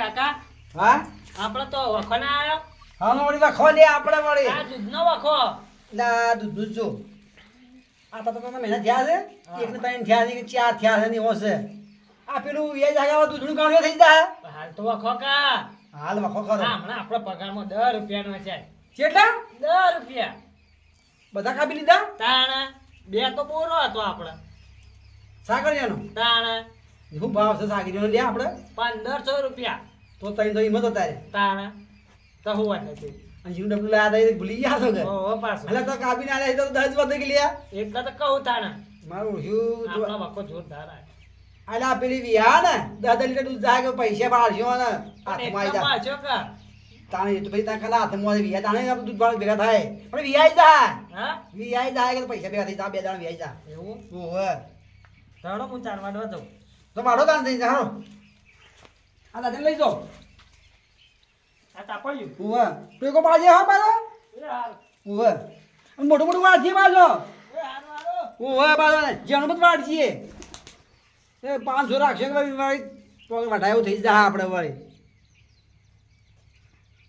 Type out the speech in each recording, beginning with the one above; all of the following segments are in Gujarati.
કાકા? હા? આપણે તો વખો ના આવ્યો. હા વળી વખો લે આપણે વળી. આ દૂધનો વખો. ના દૂધ દૂધ જો. આ તો તમે મહિના થયા છે. એક ને ત્રણ થયા છે કે ચાર થયા છે ને એવો છે. આ પેલું એ જાગા દૂધનું કાણું થઈ જાય. હાલ તો વખો કા. હાલ વખો કરો. હમણાં આપણો પગારમાં દસ રૂપિયાનો છે. કેટલા? દસ રૂપિયા. બધા કાપી લીધા? તાણ. બે તો બોરો હતો આપણે. સાકરિયાનો તાણ. શું ભાવ છે સાકરિયાનો લે આપણે. પંદરસો રૂપિયા. તો તઈ તો હિંમત તારે. તારા તો હું વાત નથી અને જીવ ડબલું લાયા હતા ભૂલી ગયા છો કે? ઓહો પાછું. એટલે તો કાપીને આલ્યા છે તો દસ વધે કે લ્યા એટલે તો કહું તાણ. મારું તો- આપણો વખો જોરદાર આવે અલા પેલી વિયા ને દસ લીટર દૂધ જાય પૈસા પાડશો ને હાથમાં આવી જાય. તાણે તો ભાઈ તારે ખાલી હાથમાં વિયા તાણે દૂધ ભાડું ભેગા થાય. પણ વિયાઈ જાય. હા? વિયાઈ જાય કે પૈસા ભેગા થઈ જાય બે દાણા વિયાઈ જાય. એવું? ઓહે. ચાલો હું ચાલવા દો જાઉં. તો મારો તાણ થઈ જાય હારો. આ દાદા લઈ જાઓ. આ ટેકો પાડજે હા ઓહે અને મોટું મોટું વાળજી હાલો ઓહે પાછો જેનું બધું વાળજીએ એ પાંચસો રાખશે તો વઢાયું થઈ જાય આપણે વળી.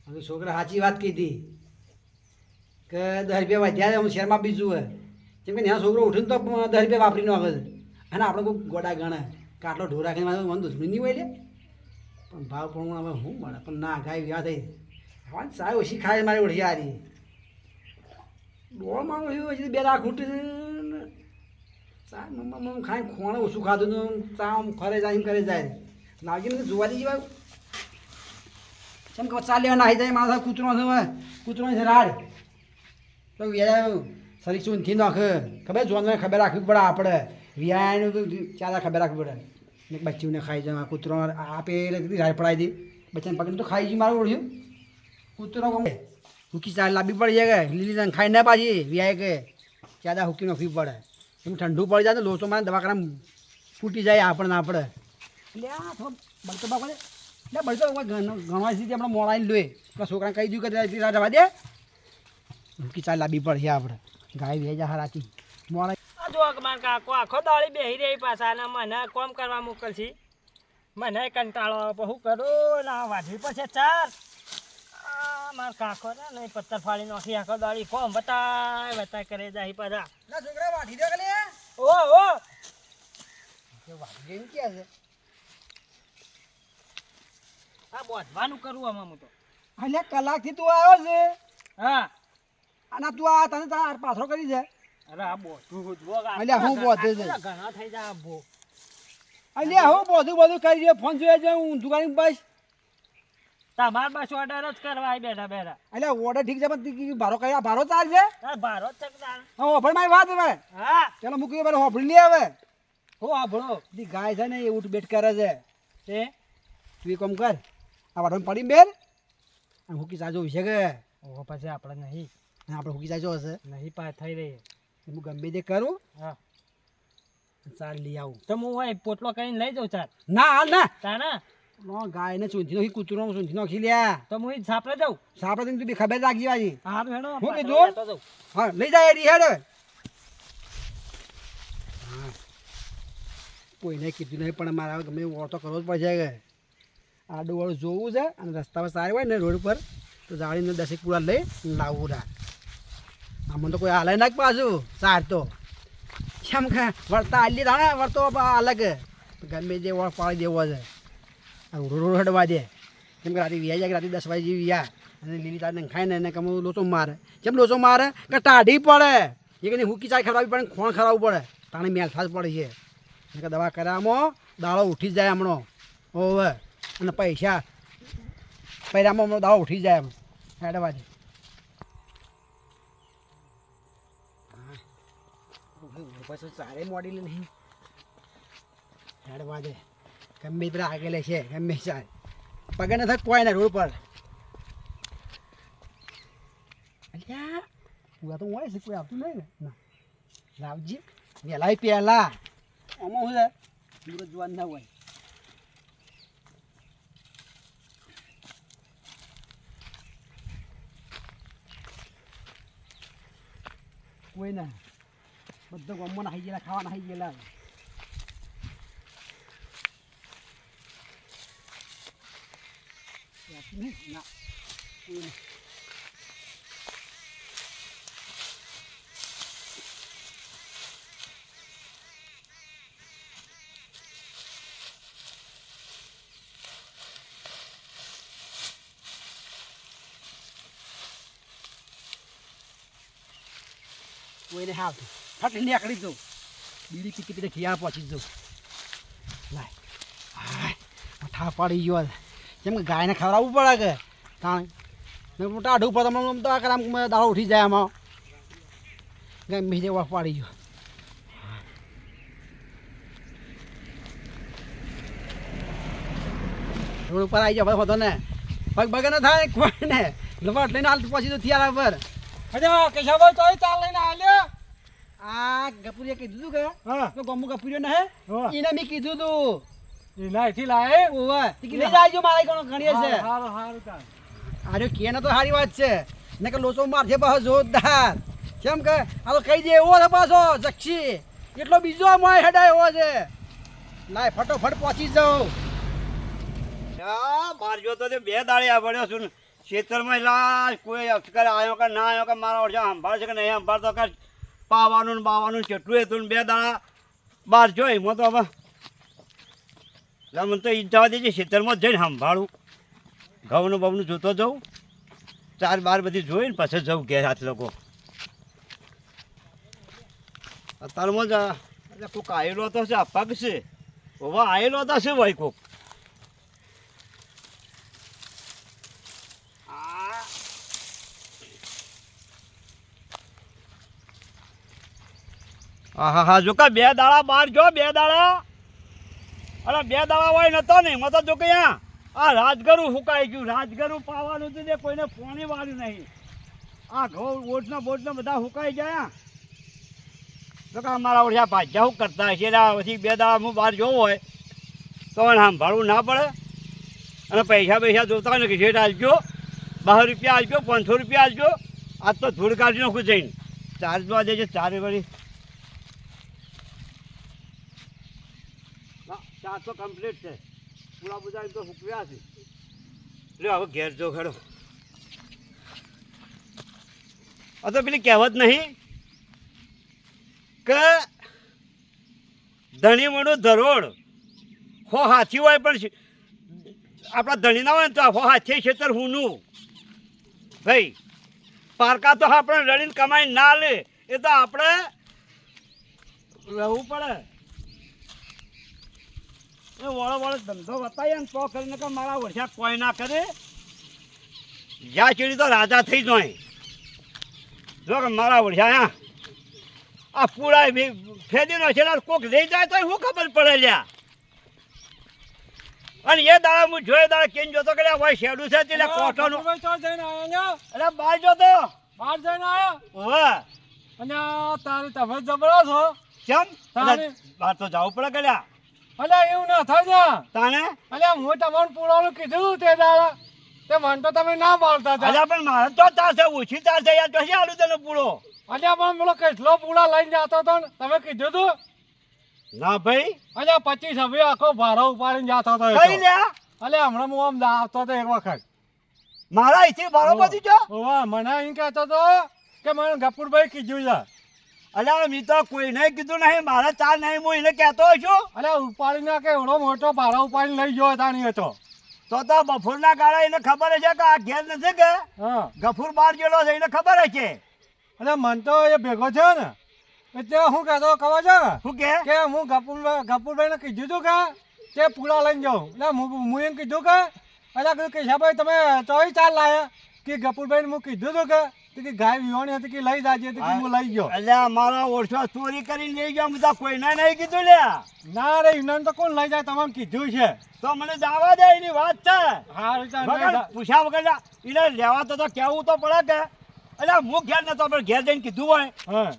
હવે છોકરા સાચી વાત કીધી. કે દસ રૂપિયા વધ્યા હું શેરમાં બીજું હોય. કે ત્યાં છોકરો ઉઠીને તો દસ રૂપિયા વાપરી નાખે અને આપણે કોઈ ગોડા ગણે કાટલો ઢોર રાખીને મારે દુશ્મની નહીં હોય લે. પણ ભાવ પણ હવે શું મળે? પણ ના, ગાય વ્યા થઈ હવે સાહેબ, ઓછી ખાય મારી ઓળી હારી ડોળ મારો એવું હોય બે લાખ ઉઠી ચા મમ્મા ખાઈ ખોણે ઓછું ખાધું હતું ચા આમ ખરે જાય, એમ કરે જાય. લાગી નથી જોવા. દીધી ભાઈ કેમ કે ચાલ્યા નાહી જાય, માણસ કૂતરો છે કૂતરો છે રાડ. તો વ્યાજ શરીર ચૂંથી નાખે. ખબર જોવાનું ખબર રાખવી પડે આપણે. વ્યાયાનું ચાલા ખબર રાખવી પડે. ને બચ્ચીને ખાઈ જાય કૂતરો આપે રાડ પડાવી દે. બચ્ચાને પકડી તો ખાઈ ગઈ મારું ઓળ્યું કૂતરો હુકી ચાલ લાંબી પડી જાય કે? લીલી ચા ખાઈ ના પાછી વ્યાય કે? ચાદા હુકી નાખવી પડે. એમ ઠંડુ પડી જાય તો લોચો મારે દવાખાના ફૂટી જાય આપણને આપણે. એટલે આ થોડો બળતો બાપા એટલે બળતો ઘણા સીધી આપણે મોડાઈને લોએ પેલા છોકરાને કહી દીધું કે રવા દે. હુકી ચા લાંબી પડશે આપણે. ગાય વ્યાય જાય રાતી મોડા આ જો માર કાકો આખો દાડી બેહી રહી પાછા અને મને કોમ કરવા મોકલશી? મને કંટાળો આવે હું કરું? ના વાઢવી પછી ચાર. આ માર કાકો ને નહીં પથ્થર ફાડી નાખી આખો દાળી કોમ બતાય બતાય કરે જાય પાછા. છોકરા વાઢી દે કે ઓ ઓ. વાઢી ક્યાં છે? આ બોધવાનું કરું આમાં હું તો. અલ્યા કલાકથી તું આવ્યો છે. હા. અને તું આ તને તાર પાથરો કરી છે. અરે બોધું અલ્યા, હું બોધે છે? ઘણા થઈ જાય ભો. અલ્યા હું બધું બધું કરી દે ફોન જોઈએ છે હું દુકાન બસ. તમાર બસ ઓર્ડર જ કરવા આવી બેઠા બેઠા. અલ્યા ઓર્ડર ઠીક છે પણ ભારો કઈ ભારો છે? કે. હા હોભળ મારી વાત હવે. હા. ચાલો મૂકી પેલો લે હવે. હો આભળો ગાય છે ને એ ઉઠ બેઠ કરે છે. તે તું કોમ કર આ વાટો પડી બેન હું હુકી સાજો છે કે. ઓ પછી આપણે નહીં. આપણે હુકી સાજો હશે. નહીં પા થઈ રહી. હું ગમે તે કરું હા. ચાલ લઈ આવું. તો હું હોય પોટલો કરીને લઈ જાઉં ચાર ના હાલ ના. તાના? નો ગાયને ચૂંથી નાખી કૂતરો ચૂંથી નાખી લ્યા તો હું છાપરે જાઉં. સાપડે તું બી ખબર રાખજી વાજી હા હેડો હું કીધું? હા લઈ જાય રી હેડ કોઈને કીધું નહીં પણ મારે ગમે ઓટો કરવો જ પડશે કે આડું વાળું જોવું છે અને રસ્તા પર સારી હોય ને રોડ પર તો જાળીને દસેક પૂરા લઈ લાવવું રા. આમાં તો કોઈ હાલે નાખ પાછું, સાર તો. કેમ કે વળતા હાલી થાય વળતો અલગ. ગમે જે વળ પાડી દેવો છે. રોડ હડવા દે. કેમ કે રાતે વ્યા જાય કે રાતે દસ વાગે જેવી વ્યા. અને લીલી તાર ખાઈને એને કમ લોચો મારે. કેમ લોચો મારે કે ટાઢી પડે. એ કે હુકી ચાય ખરાવી પડે ખોણ ખરાવું પડે. તાણે મેલથા જ પડે છે. કે દવા કર્યામાં દાળો ઉઠી જાય હમણો. ઓવે. અને પૈસા. પૈરામાં હમણાં દાળો ઉઠી જાય એમ. હેડવા દે. પછી સારે મોડી નહીં હેડવા દે ગમે પેલા આગળ છે ગમે ચાલ પગે ન થાય કોઈ ના રોડ પર અલ્યા હું તો હોય છે કોઈ આવતું નહીં ને લાવજી વહેલા પહેલા આમાં હું દૂર જોવાનું ના હોય કોઈ ના. બધા ગમમાં નાહી ગયેલા ખાવા નાહી ગયેલા ના કોઈ નહીં. કોઈને હાવ ફટ નીકળી જવું બીડી પીકી પીને ખિયા પહોંચી જવું લાય મઠા પાડી ગયો. જેમ કે ગાયને ખવડાવવું પડે કે? તાણ મોટા અઢું પડે તમને તો આમ દાડો ઉઠી જાય આમાં. ગાય તે વખ પાડી ગયો. રોડ ઉપર આવી જાવ બધો ને પગ બગ ન થાય કોઈ ને. લપટ લઈને હાલ પછી તો થયા પર અરે કેશાભાઈ તો ચાલ લઈને આલ્યો આ ગપુરીએ કીધું તું કે હા. તો ગમુ ગપુરીઓ ને એને મેં કીધું તું એના એથી લાય ઓવે. તી લઈ જાજો મારા ઘણો ઘણીએ છે. હારું હારું તાર આરે કે તો સારી વાત છે. ને કે લોચો મારશે બહુ જોરદાર. કેમ કે આ તો કહી દે એવો છે પાછો જક્ષી. એટલો બીજો મોય હેડાય એવો છે. લાય ફટોફટ પહોંચી જાઉં. મારજો તો તે બે દાડે આ પડ્યો છું ને. ખેતરમાં લાશ કોઈ અક્ષર આવ્યો કે ના આવ્યો કે મારા ઓછા સંભાળશે કે નહીં સંભાળતો કે પાવાનું ને બાવાનું કેટલું હતું બે દાડા બહાર જોઈ, હું તો હવે મને તો ઈચ્છા હતી છે ખેતરમાં જઈને સંભાળું. ઘઉંનું બહુનું જોતો જાઉં. ચાર, બાર બધી જોઈને પછી જવું ઘેર હાથ લોકો અત્યારમાં જ એટલે કોઈક આવેલો તો છે પગ છે. ઓવા આવેલો તો છે ભાઈ કોક આ હા હા, જો કે બે દાડા બહાર જો, બે દાડા. અરે, બે દાડા હોય નતો ને મતો જો કે આ રાજગરું હુકાઈ ગયું. રાજગરું પાવાનું હતું કોઈને પાણી વાળ્યું નહીં. આ ઘઉં બોટના બોટના બધા હુકાઈ ગયા. તો કે અમારા ઓળખ્યા ભાજ્યા હું કરતા છે પછી બે દાડા હું બહાર જવું હોય, તો સાંભળવું ના પડે. અને પૈસા પૈસા જોતા હોય ને કે શેઠ આલજો બાર રૂપિયા આલજો પાંચસો રૂપિયા આલજો આજ તો ધૂળ કાઢી નાખું જઈને. ચાર્જ તો આજે છે, ચારે વળી તો કમ્પ્લીટ છે. પૂરા બધા તો હુકવ્યા છે. લે હવે ઘેર જો ખરો આ તો પેલી કહેવત નહીં કે ધણી મોડું ધરોડ. હો હાથી હોય પણ આપણા ધણી ના હોય ને તો હો હાથી ખેતર હુંનું. ભાઈ પારકા તો આપણે રડીને કમાઈ ના લે એ તો આપણે રહેવું પડે. એ વળો વળો ધંધો બતાવીએ ને તો કરીને કે મારા વર્ષા કોઈ ના કરે. જ્યાં ચીડી તો રાજા થઈ જાય. જો કે મારા વર્ષા હા. આ પૂરા ફેદીનો છે કોક લઈ જાય તો શું ખબર પડે લ્યા. અને એ દાડા હું જોયે દાડા કેમ જોતો કે ભાઈ શેડું છે એટલે કોઠોનું. તો જઈને આયો એટલે બહાર જોતો બહાર જઈને આયો? ઓવે. અને તારી તમે જબરો છો કેમ? બહાર તો જવું પડે ગલ્યા અલે એવું ના થાય ને. તાને? અલે હું તમને પુરાણું કીધું તે દાડા. તે મન તો તમે ના બોલતા હતા. અલ્યા પણ મારે તો છે ઓછી છે યાર પછી આલું તને પૂળો અલ્યા પણ પેલો કેટલો પૂળા લઈને જતો હતો ને તમે કીધું તું? ના ભાઈ. અલ્યા પચીસ હવે આખો ભારો ઉપાડીને જતો હતો કઈ લે લ્યા? અલ્યા હમણાં હું આમ આવતો હતો એક વખત. મારા અહીંથી ભારો પછી જો ઓવા મને અહીં કહેતો હતો કે મને ગપુરભાઈ કીધું છે. અલ્યા મી તો કોઈને કીધું નહીં મારા ચાર નહીં હું એને કહેતો છું. અલ્યા ઉપાડી કે એવડો મોટો ભાડો ઉપાડી લઈ ગયો નહીં હતો તો. તો બફોરના ગાળા એને ખબર છે કે આ ઘેર નથી કે? હા. ગફુર બહાર ગયેલો છે એને ખબર છે અરે મન તો એ ભેગો છે ને એટલે હું કહેતો ખબર છે ને? શું કે? કે હું ગપુર ગપુરભાઈને કીધું હતું કે તે પૂરા લઈને જાઉં. એટલે હું એમ કીધું કે એટલે કીધું કેશાભાઈ તમે ચોવીસ ચાર લાયા. કે ગપુરભાઈ હું કીધું હતું કે કે ગાય વિહોણી હતી કે લઈ જાજે કે હું. લઈ ગયો. અલ્યા મારા ઓછો ચોરી કરીને લઈ ગયા બધા કોઈને નહીં કીધું લે. ના રે ઇનામ તો કોણ લઈ જાય તમામ કીધું છે. તો મને જવા દે એની વાત છે. હા જા- પૂછ્યા વગર એને લેવા તો તો કહેવું તો પડે કે. એટલે હું ઘેર નતો પણ ઘેર જઈને કીધું હોય.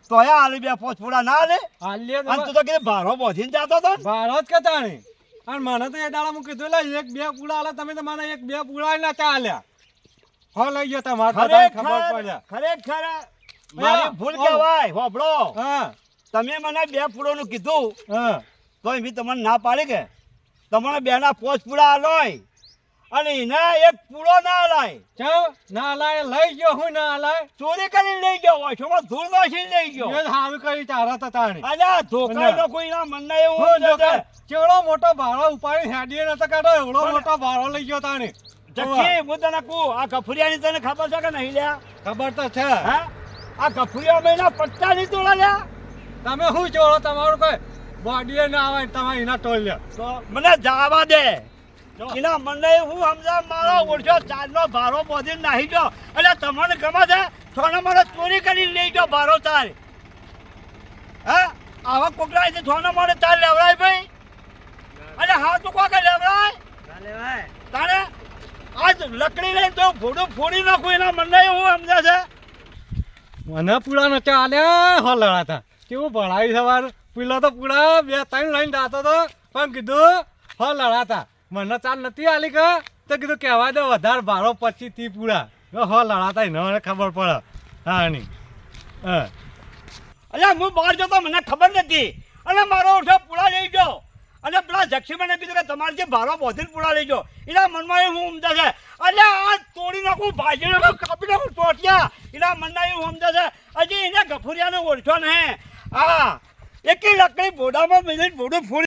તો હે આલુ બે પોચ પૂડા ના આલે હાલીએ તો તું તો કે ભારો બોધીને જતો હતો ને. ભારત કે તાણી અને મને તો એ દાડા હું કીધું લે એક બે પૂડા આલે તમે તો મને એક બે પૂડા નતા ચાલ્યા. હો લઈ ગયો તમારે બધાને ખબર પડે. ખરેખર મારી ભૂલ કહેવાય હોબળો હા. તમે મને બે પૂળોનું કીધું હા. તો મેં તમને ના પાડી કે. તમને બેના પોચ પૂળા આલોય. અને એના એક પૂળો ના લાય ચમ ના લાય લઈ ગયો હું ના લાય ચોરી કરીને લઈ ગયો હોય છો માં ધૂળ નાખી લઈ ગયો. એ કરી તારા તો તાણી. અલ્યા ધોકાનો કોઈના મનને એવું મન છે. ચેવડો મોટો ભાડો ઉપાડી હેડીએ નતો કાઢો એવડો મોટો ભાડો લઈ ગયો તાણી. જક્કી હું તને કહું આ ગફુરિયાની તને ખબર છે કે નહીં લ્યા? ખબર તો છે. હા? આ ગફુરિયા મહિના પટ્ટા નહીં તોડા લ્યા? તમે શું જોડો? તમારું કોઈ બોડીએ ના આવે તમે એના ટોલ લ્યો તો મને જવા દે. એના મને હું સમજા મારો ઓળખ્યો ચારનો ભારો બોધી નાહી જો એટલે તમને ગમે છે થોને મને ચોરી કરી લઈ જો ભારો તાર હા? આવા કોકરા છે થોને મને તાર લેવડાય ભાઈ? અને હા તું કોકે લેવડાય લકડી લઈને તો ભોડું ફોડી નાખું, એના મને એવું સમજે છે. મને પૂરા ન આલ્યા, હો લડાતા. કેવું ભણાવી સવાર પેલો તો પૂળા, બે ત્રણ લઈને જાતો તો. પણ કીધું, હો લડાતા. મને ચાલ નથી આલી કે? તો કીધું, કહેવા દે, વધારે ભાડો પચીસથી પૂરા હો લડાતા ન મને ખબર પડે. હા ની હા. અલ્યા હું બહાર જતો, મને ખબર નથી. અને મારો ઓછો પૂળા લઈ ગયો. અને પેલા જક્ષી મને કીધું કે તમારે જે ભારો બોધીને પૂરા લઈ ગયો. એના મનમાં એ હું ઉમદા છે અલ્યા, આ તોડી નાખું ભાજી નાખું કાપી નાખું ટોટિયા એના મંડા એવું સમજે છે, હજી એને ગફુરિયાને ઓળખ્યો નહીં. હા એકી લકડી ભોડામાં મિલી ભોડું ફોડી